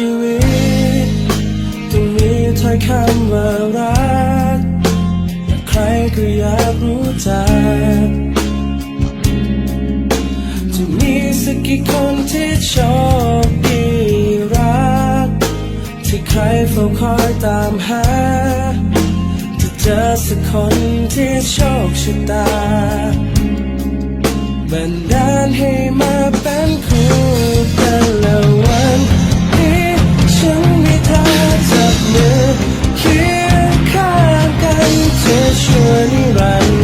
ชีวิตต้องมีถ้อยคำว่ารักใครก็อยากรู้จักจะมีสักกี่คนที่ชอบดีรัก ที่ใครเฝ้าคอยตามหา จะเจอสักคนที่โชคชะตาบันดาลให้มาเป็นคู่กันแล้ว อชั่วนิรันดร์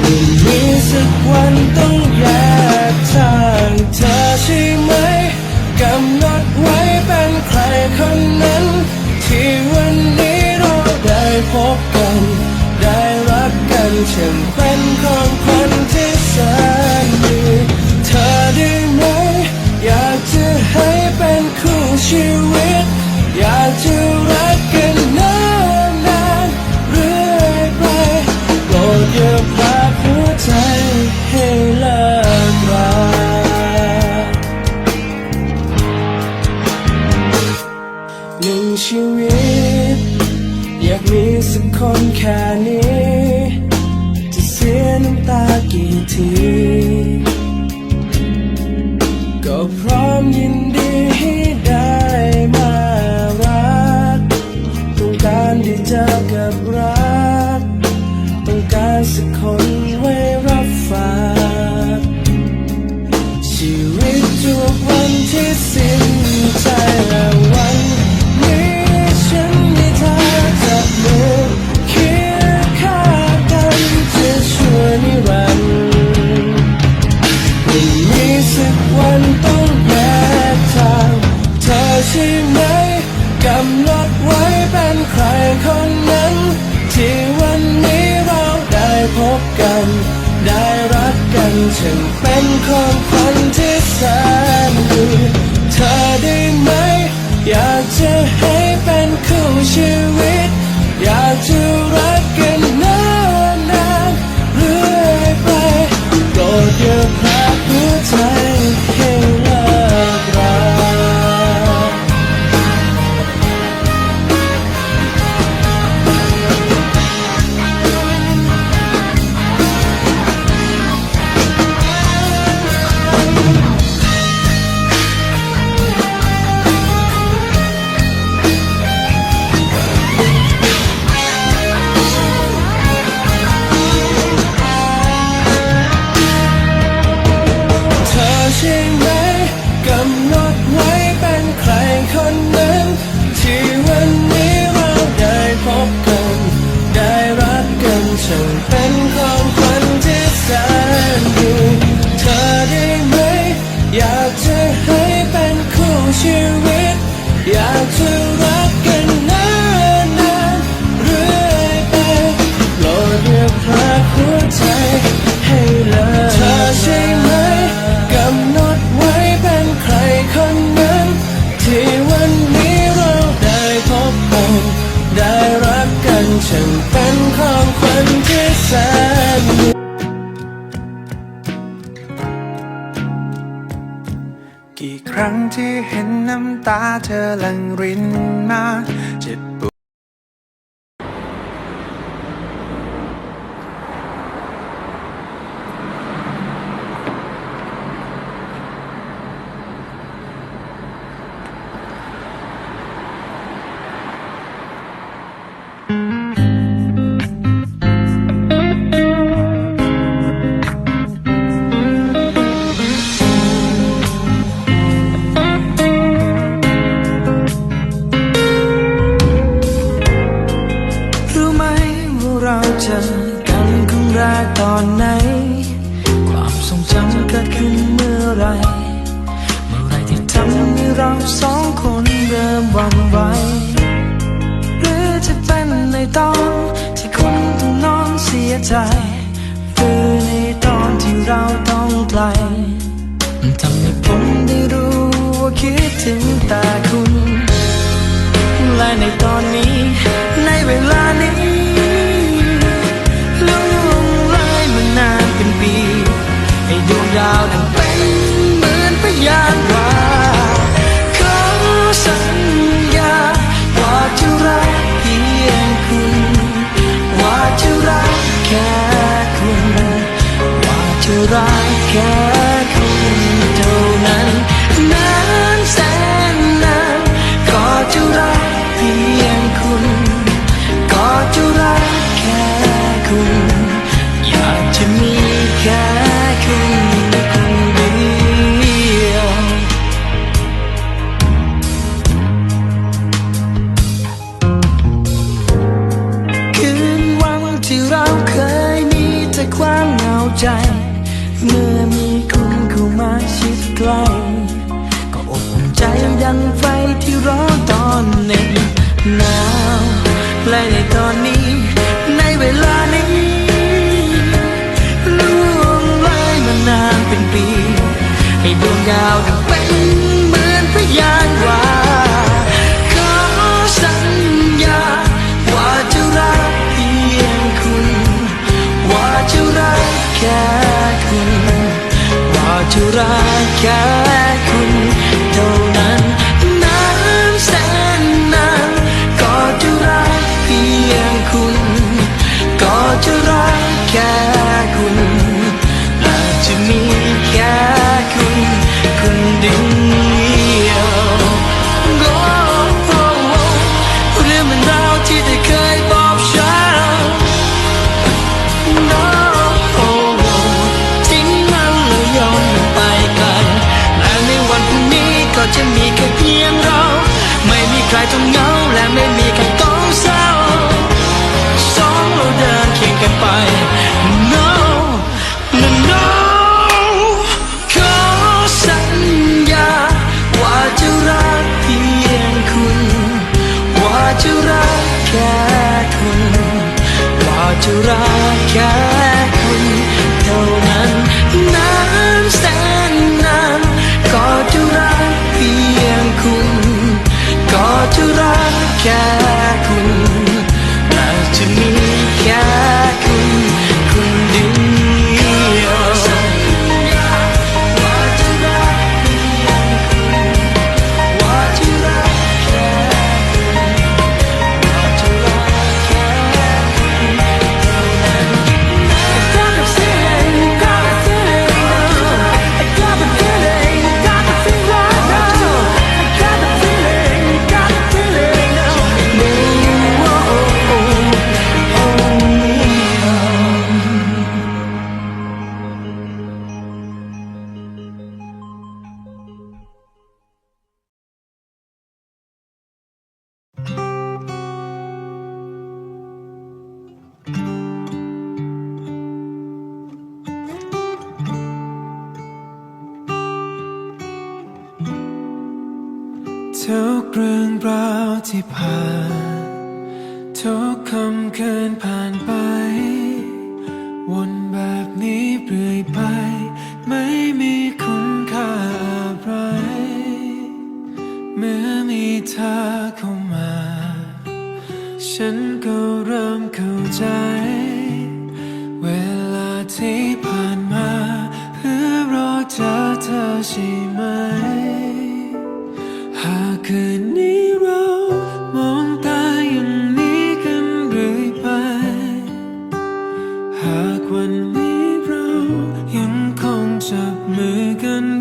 วันนี้สักวันต้องแยกทางเธอใช่ไหมกำหนดไว้เป็นใครคนนั้น ที่วันนี้เราได้พบีวิต อยากมีสักคนแค่นี้ จะเสียน้ำตากี่ที ก็พร้อมยิน wish you ครั้งที่เห็นน้ำตาเธอหลั่งรินมา ใจคือในตอนที่เราต้องไกลมันทำให้ผมได้รู้ว่าคิดถึงแต่คุณ และในตอนนี้ เมื่อมีคุณเข้ามาชิดใกล้ก็อบอุ่นใจยังไฟที่ร้อนตอนหนึ่งหนาวและในตอนนี้ในเวลานี้ล่วงเลยมานานเป็นปี ให้ดวงดาวดวง รักแค่ ราวที่ผ่าน ทุกคำเคินผ่านไป วันนี้เรายังคงจับมือกัน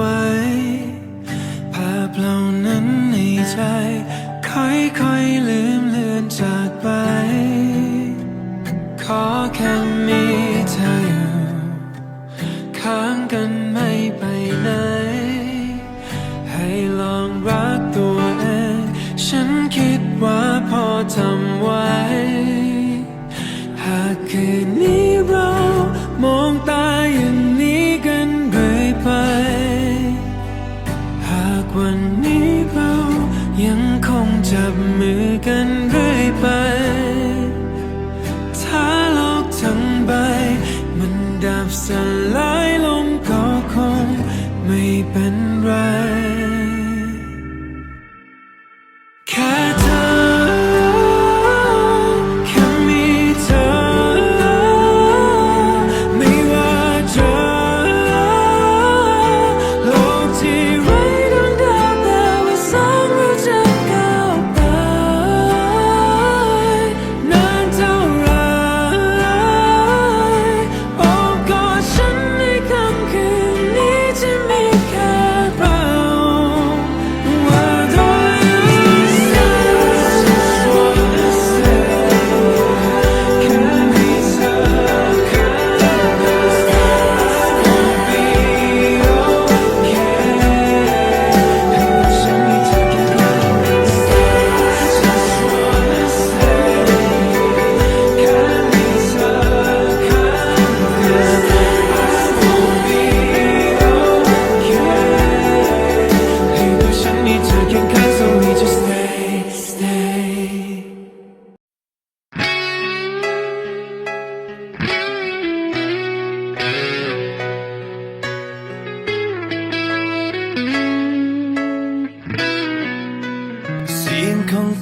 ไว้ ภาพเหล่านั้นในใจ ค่อยๆลืมเลือนจากไป ขอแค่มี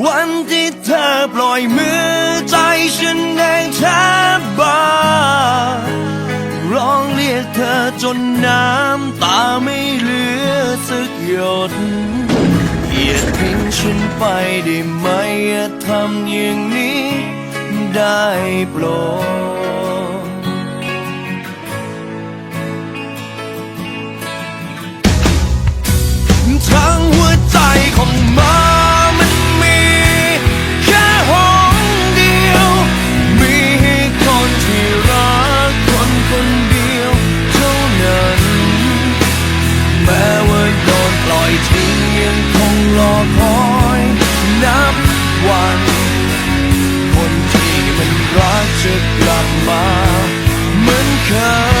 วันที่เธอปล่อยมือใจฉันได้แทบบาร้องเรียกเธอจนน้ำตาไม่เหลือสักหยดอย่าทิ้งฉันไปได้ไหมอย่าทำอย่างนี้ได้โปรด จะกลับมาเหมือนเคย